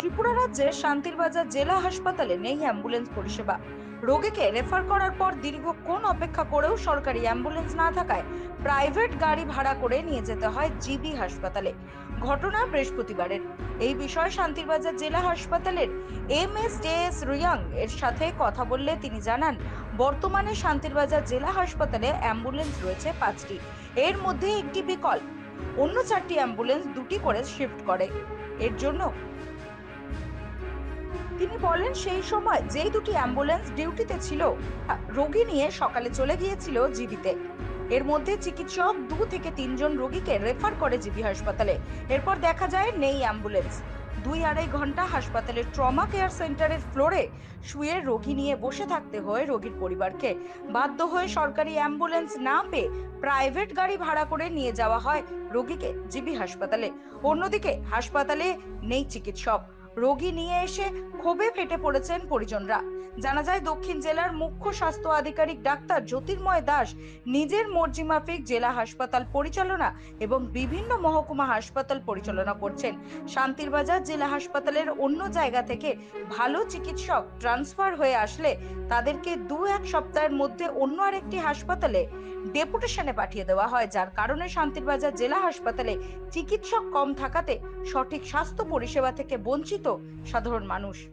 ত্রিপুরা রাজ্যের শান্তিরবাজার জেলা হাসপাতালে নেই অ্যাম্বুলেন্স পরিষেবা। রোগীকে রেফার করার পর দীর্ঘক্ষণ অপেক্ষা করেও সরকারি অ্যাম্বুলেন্স না থাকায় প্রাইভেট গাড়ি ভাড়া করে নিয়ে যেতে হয় জিবি হাসপাতালে। ঘটনা বৃহস্পতিবারের। এই বিষয়ে শান্তিরবাজার জেলা হাসপাতালের এম এস ডে এস রিয়াং এর সাথে কথা বললে তিনি জানান, বর্তমানে শান্তিরবাজার জেলা হাসপাতালে অ্যাম্বুলেন্স রয়েছে পাঁচটি। এর মধ্যে একটি বিকল্প অন্য চারটি অ্যাম্বুলেন্স দুটি করে শিফট করে। এর জন্য তিনি বলেন, সেই সময় যেই দুটি অ্যাম্বুলেন্স ডিউটিতে ছিল রোগী নিয়ে সকালে চলে গিয়েছিল জিবিতে। এর মধ্যে চিকিৎসক দু থেকে তিনজন রোগীকে রেফার করে জিবি হাসপাতালে। এরপর দেখা যায়, নেই অ্যাম্বুলেন্স। দুই আড়াই ঘণ্টা হাসপাতালের ট্রমা কেয়ার সেন্টারের ফ্লোরে শুয়ে রোগী নিয়ে বসে থাকতে হয় রোগীর পরিবারকে। বাধ্য হয়ে সরকারি অ্যাম্বুলেন্স না পেয়ে প্রাইভেট গাড়ি ভাড়া করে নিয়ে যাওয়া হয় রোগীকে জিবি হাসপাতালে। অন্যদিকে হাসপাতালে নেই চিকিৎসক। রোগী নিয়ে এসে ক্ষোভে ফেটে পড়েছেন পরিজনরা। জানা যায়, দক্ষিণ জেলার মুখ্য স্বাস্থ্য আধিকারিক ডাক্তার জ্যোতির্ময় দাস নিজের মর্জি মাফিক জেলা হাসপাতাল পরিচালনা এবং বিভিন্ন মহকুমা হাসপাতাল পরিচালনা করছেন। শান্তিরবাজার জেলা হাসপাতালের অন্য জায়গা থেকে ভালো চিকিৎসক ট্রান্সফার হয়ে আসলে তাদেরকে দু এক সপ্তাহের মধ্যে অন্য আরেকটি হাসপাতালে ডেপুটেশনে পাঠিয়ে দেওয়া হয়, যার কারণে শান্তিরবাজার জেলা হাসপাতালে চিকিৎসক কম থাকাতে সঠিক স্বাস্থ্য পরিষেবা থেকে বঞ্চিত সাধারণ মানুষ।